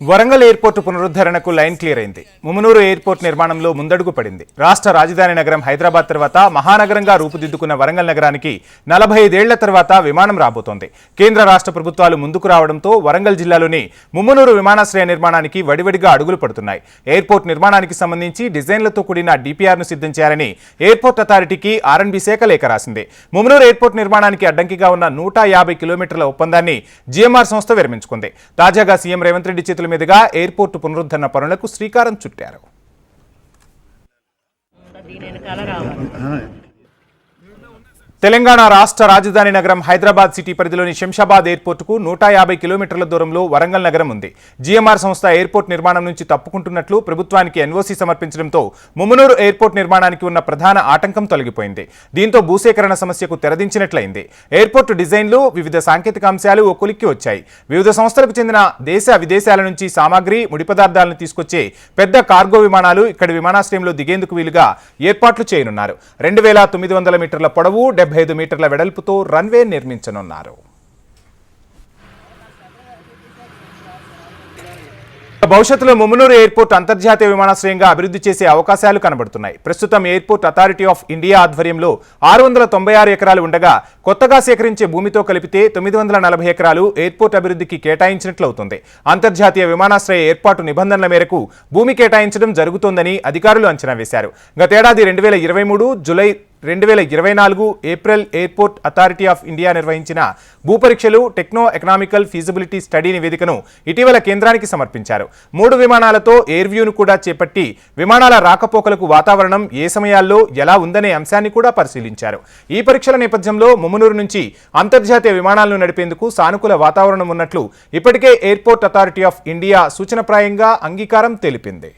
Warangal airport పునరుద్ధరణకు line clear అయింది. Mamnoor airport నిర్మాణంలో ముందడుగు పడింది. రాష్ట్ర రాజధాని నగరం హైదరాబాద్ తర్వాత మహానగరంగా రూపుదిద్దుకున్న వరంగల్ నగరానికి నలభై ఐదేళ్ళ తర్వాత విమానం రాబోతోంది. కేంద్ర రాష్ట్ర ప్రభుత్వాలు ముందుకు రావడంతో వరంగల్ జిల్లాలోని ముమ్మనూరు విమానాశ్రయ నిర్మాణానికి వడివడిగా అడుగులు పడుతున్నాయి. ఎయిర్పోర్ట్ నిర్మాణానికి సంబంధించి డిజైన్లతో కూడిన డిపిఆర్ను సిద్ధం చేయాలని ఎయిర్పోర్ట్ అథారిటీకి ఆర్ఎన్బి శాఖ లేఖ రాసింది. ముమ్మనూరు ఎయిర్పోర్ట్ నిర్మాణానికి అడ్డంకిగా ఉన్న నూట యాభై కిలోమీటర్ల ఒప్పందాన్ని జిఎంఆర్ సంస్థ విరమించుకుంది. తాజాగా సీఎం రేవంత్ రెడ్డి చేతుల మీదుగా ఎయిర్పోర్టు పునరుద్ధరణ పనులకు శ్రీకారం చుట్టారు. తెలంగాణ రాష్ట్ర రాజధాని నగరం హైదరాబాద్ సిటీ పరిధిలోని శంషాబాద్ ఎయిర్పోర్టుకు నూట యాభై కిలోమీటర్ల దూరంలో వరంగల్ నగరం ఉంది. జీఎంఆర్ సంస్థ ఎయిర్పోర్ట్ నిర్మాణం నుంచి తప్పుకుంటున్నట్లు ప్రభుత్వానికి ఎన్ఓసీ సమర్పించడంతో ముమ్మనూరు ఎయిర్పోర్ట్ నిర్మాణానికి ఉన్న ప్రధాన ఆటంకం తొలగిపోయింది. దీంతో భూసేకరణ సమస్యకు తెరదించినట్లయింది. ఎయిర్పోర్ట్ డిజైన్లు వివిధ సాంకేతిక అంశాలు ఓ కొలిక్కి వచ్చాయి. వివిధ సంస్థలకు చెందిన దేశ విదేశాల నుంచి సామాగ్రి ముడి పదార్థాలను తీసుకొచ్చే పెద్ద కార్గో విమానాలు ఇక్కడ విమానాశ్రయంలో దిగేందుకు వీలుగా ఏర్పాట్లు చేయనున్నారు. రెండు వేల తొమ్మిది వందల మీటర్ల పొడవు డెబ్బై ఐదు మీటర్ల వెడల్పుతో రన్వే నిర్మించనున్నారు. భవిష్యత్తులో ముమ్మనూరు ఎయిర్పోర్ట్ అంతర్జాతీయ విమానాశ్రయంగా అభివృద్ధి చేసే అవకాశాలు కనబడుతున్నాయి. ప్రస్తుతం ఎయిర్పోర్ట్ అథారిటీ ఆఫ్ ఇండియా ఆధ్వర్యంలో ఆరు వందల తొంభై ఆరు ఎకరాలు ఉండగా కొత్తగా సేకరించే భూమితో కలిపితే తొమ్మిది వందల నలభై ఎకరాలు ఎయిర్పోర్ట్ అభివృద్ధికి కేటాయించినట్లవుతుంది. అంతర్జాతీయ విమానాశ్రయ ఏర్పాటు నిబంధనల మేరకు భూమి కేటాయించడం జరుగుతోందని అధికారులు అంచనా వేశారు. గతేడాది రెండు వేల ఇరవై మూడు జులై రెండు వేల ఇరవై నాలుగు April airport authority of India నిర్వహించిన భూపరీక్షలు టెక్నో ఎకనామికల్ ఫీజిబిలిటీ స్టడీ నివేదికను ఇటీవల కేంద్రానికి సమర్పించారు. మూడు విమానాలతో ఎయిర్ వ్యూను కూడా చేపట్టి విమానాల రాకపోకలకు వాతావరణం ఏ సమయాల్లో ఎలా ఉందనే అంశాన్ని కూడా పరిశీలించారు. ఈ పరీక్షల నేపథ్యంలో ముమ్మనూరు నుంచి అంతర్జాతీయ విమానాలను నడిపేందుకు సానుకూల వాతావరణం ఉన్నట్లు ఇప్పటికే ఎయిర్పోర్ట్ అథారిటీ ఆఫ్ ఇండియా సూచనప్రాయంగా అంగీకారం తెలిపింది.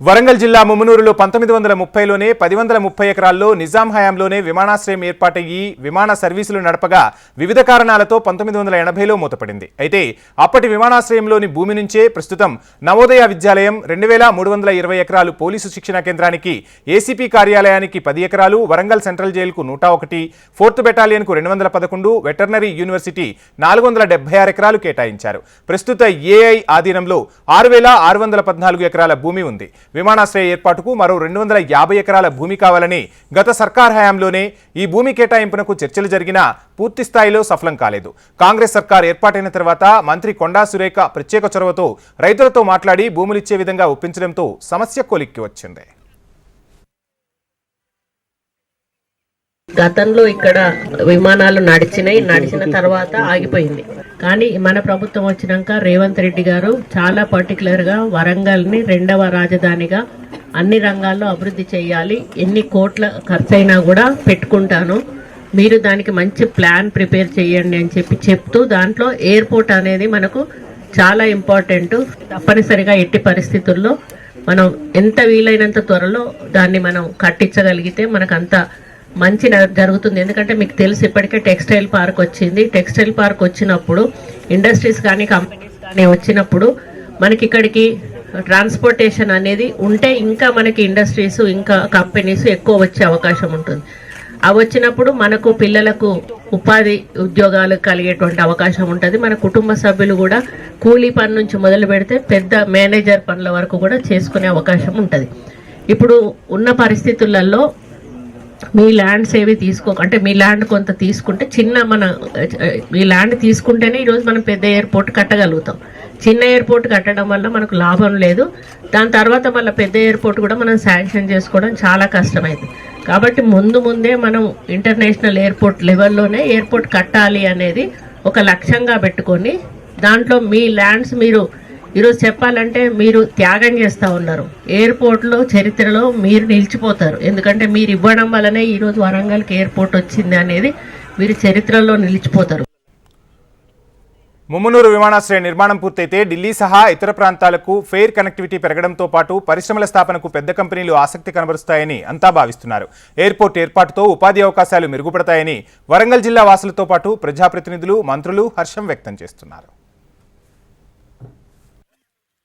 వరంగల్ జిల్లా ముమ్మనూరులో పంతొమ్మిది వందల ముప్పైలోనే పది వందల ముప్పై ఎకరాల్లో నిజాం హయాంలోనే విమానాశ్రయం ఏర్పాటయ్యి విమాన సర్వీసులు నడపగా వివిధ కారణాలతో పంతొమ్మిది వందల ఎనభైలో మూతపడింది. అయితే అప్పటి విమానాశ్రయంలోని భూమి నుంచే ప్రస్తుతం నవోదయ విద్యాలయం రెండు వేల మూడు వందల ఇరవై ఎకరాలు పోలీసు శిక్షణ కేంద్రానికి ఏసీపీ కార్యాలయానికి పది ఎకరాలు వరంగల్ సెంట్రల్ జైలుకు నూట ఒకటి ఫోర్త్ బెటాలియన్కు రెండు వందల పదకొండు వెటర్నరీ యూనివర్సిటీ నాలుగు వందల డెబ్బై ఆరు ఎకరాలు కేటాయించారు. ప్రస్తుత ఏఐ ఆధీనంలో ఆరు వేల ఆరు వందల పద్నాలుగు ఎకరాల భూమి ఉంది. విమానాశ్రయ ఏర్పాటుకు మరో రెండు వందల యాభై ఎకరాల భూమి కావాలని గత సర్కార్ హయాంలోనే ఈ భూమి కేటాయింపునకు చర్చలు జరిగినా పూర్తి స్థాయిలో సఫలం కాలేదు. కాంగ్రెస్ సర్కార్ ఏర్పాటైన తర్వాత మంత్రి కొండా సురేఖ ప్రత్యేక చొరవతో రైతులతో మాట్లాడి భూములిచ్చే విధంగా ఒప్పించడంతో సమస్య కొలిక్కి వచ్చింది. గతంలో ఇక్కడ విమానాలు నడిచినాయి నడిచిన తర్వాత ఆగిపోయింది. కానీ మన ప్రభుత్వం వచ్చినాక రేవంత్ రెడ్డి గారు చాలా పర్టికులర్గా వరంగల్ని రెండవ రాజధానిగా అన్ని రంగాల్లో అభివృద్ధి చేయాలి ఎన్ని కోట్ల ఖర్చైనా కూడా పెట్టుకుంటాను. మీరు దానికి మంచి ప్లాన్ ప్రిపేర్ చేయండి అని చెప్పి చెప్తూ దాంట్లో ఎయిర్పోర్ట్ అనేది మనకు చాలా ఇంపార్టెంట్ తప్పనిసరిగా ఎట్టి పరిస్థితుల్లో మనం ఎంత వీలైనంత త్వరలో దాన్ని మనం కట్టించగలిగితే మనకు అంత మంచి జరుగుతుంది. ఎందుకంటే మీకు తెలుసు ఇప్పటికే టెక్స్టైల్ పార్క్ వచ్చింది. టెక్స్టైల్ పార్క్ వచ్చినప్పుడు ఇండస్ట్రీస్ కానీ కంపెనీస్ కానీ వచ్చినప్పుడు మనకి ఇక్కడికి ట్రాన్స్పోర్టేషన్ అనేది ఉంటే ఇంకా మనకి ఇండస్ట్రీస్ ఇంకా కంపెనీస్ ఎక్కువ వచ్చే అవకాశం ఉంటుంది. అవి వచ్చినప్పుడు మనకు పిల్లలకు ఉపాధి ఉద్యోగాలు కలిగేటువంటి అవకాశం ఉంటుంది. మన కుటుంబ సభ్యులు కూడా కూలీ పని నుంచి మొదలు పెడితే పెద్ద మేనేజర్ పనుల వరకు కూడా చేసుకునే అవకాశం ఉంటుంది. ఇప్పుడు ఉన్న పరిస్థితులలో మీ ల్యాండ్స్ ఏవి తీసుకో అంటే మీ ల్యాండ్ కొంత తీసుకుంటే చిన్న మన మీ ల్యాండ్ తీసుకుంటేనే ఈరోజు మనం పెద్ద ఎయిర్పోర్ట్ కట్టగలుగుతాం. చిన్న ఎయిర్పోర్ట్ కట్టడం వల్ల మనకు లాభం లేదు. దాని తర్వాత మళ్ళీ పెద్ద ఎయిర్పోర్ట్ కూడా మనం శాంక్షన్ చేసుకోవడం చాలా కష్టమైంది. కాబట్టి ముందు ముందే మనం ఇంటర్నేషనల్ ఎయిర్పోర్ట్ లెవెల్లోనే ఎయిర్పోర్ట్ కట్టాలి అనేది ఒక లక్ష్యంగా పెట్టుకొని దాంట్లో మీ ల్యాండ్స్ మీరు ఈరోజు చెప్పాలంటే మీరు త్యాగం చేస్తూ ఉన్నారు. ఎయిర్పోర్ట్లో చరిత్రలో మీరు నిలిచిపోతారు. ఎందుకంటే మీరు ఇవ్వడం వల్లనే ఈరోజు వరంగల్కి ఎయిర్పోర్ట్ వచ్చింది అనేది మీరు చరిత్రలో నిలిచిపోతారు. ముమ్మనూరు విమానాశ్రయ నిర్మాణం పూర్తయితే ఢిల్లీ సహా ఇతర ప్రాంతాలకు ఫెయిర్ కనెక్టివిటీ పెరగడంతో పాటు పరిశ్రమల స్థాపనకు పెద్ద కంపెనీలు ఆసక్తి కనబరుస్తాయని అంతా భావిస్తున్నారు. ఎయిర్పోర్ట్ ఏర్పాటుతో ఉపాధి అవకాశాలు మెరుగుపడతాయని వరంగల్ జిల్లా వాసులతో పాటు ప్రజాప్రతినిధులు మంత్రులు హర్షం వ్యక్తం చేస్తున్నారు.